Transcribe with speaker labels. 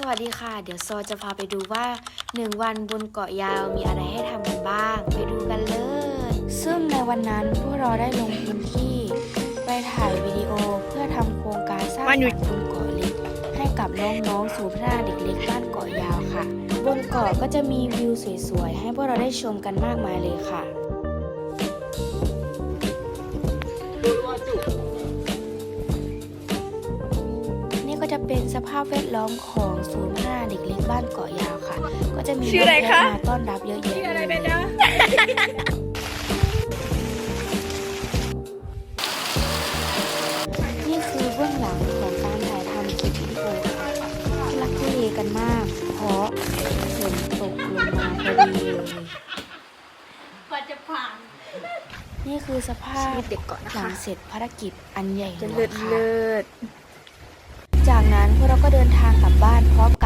Speaker 1: สวัสดีค่ะ เดี๋ยวซอจะพาไปดูว่า 1 วันบนเกาะยาวมีอะไรให้ทำกันบ้าง ไปดูกันเลย ซึ่งในวันนั้นพวกเราได้ลงพื้นที่ ไปถ่ายวิดีโอเพื่อทำโครงการสร้าง
Speaker 2: วันหยุด
Speaker 1: สรรค์บนเกาะเล็ก ให้กับน้องๆศูนย์พัฒนาเด็กเล็กบ้านเกาะยาวค่ะ บนเกาะก็จะมีวิวสวยๆ ให้พวกเราได้ชมกันมากมายเลยค่ะ จะเป็นสภาพแวดล้อมของศูนย์พัฒนาเด็กเล็กบ้านเกาะยาวค่ะ ก็จะมี
Speaker 2: ชื่ออะไรคะ
Speaker 1: ถแท็กมาต้อนรับเยอะแยะ
Speaker 2: ชื่ออะไร
Speaker 1: เลย
Speaker 2: เป็นนะ
Speaker 1: นี่คือเบื้องหลังของการถ่ายทำคลิปวิดีโอค่ะที่รักทุเลกันมาก เพราะฝนตกลงมาพอดีเลย
Speaker 2: กว่าจะผ่าน
Speaker 1: นี่คือสภา
Speaker 2: ชี
Speaker 1: พ
Speaker 2: วิตเด็กก่อนนะ
Speaker 1: หลั
Speaker 2: คะ
Speaker 1: งเสร็จภารกิจอันใหญ่หล
Speaker 2: จะ
Speaker 1: ว
Speaker 2: เลิ
Speaker 1: ง
Speaker 2: ศ
Speaker 1: ค่ะ
Speaker 2: เลิศ
Speaker 1: จากันพวกเราก็เดินทางกลับบ้านพร้อมกัน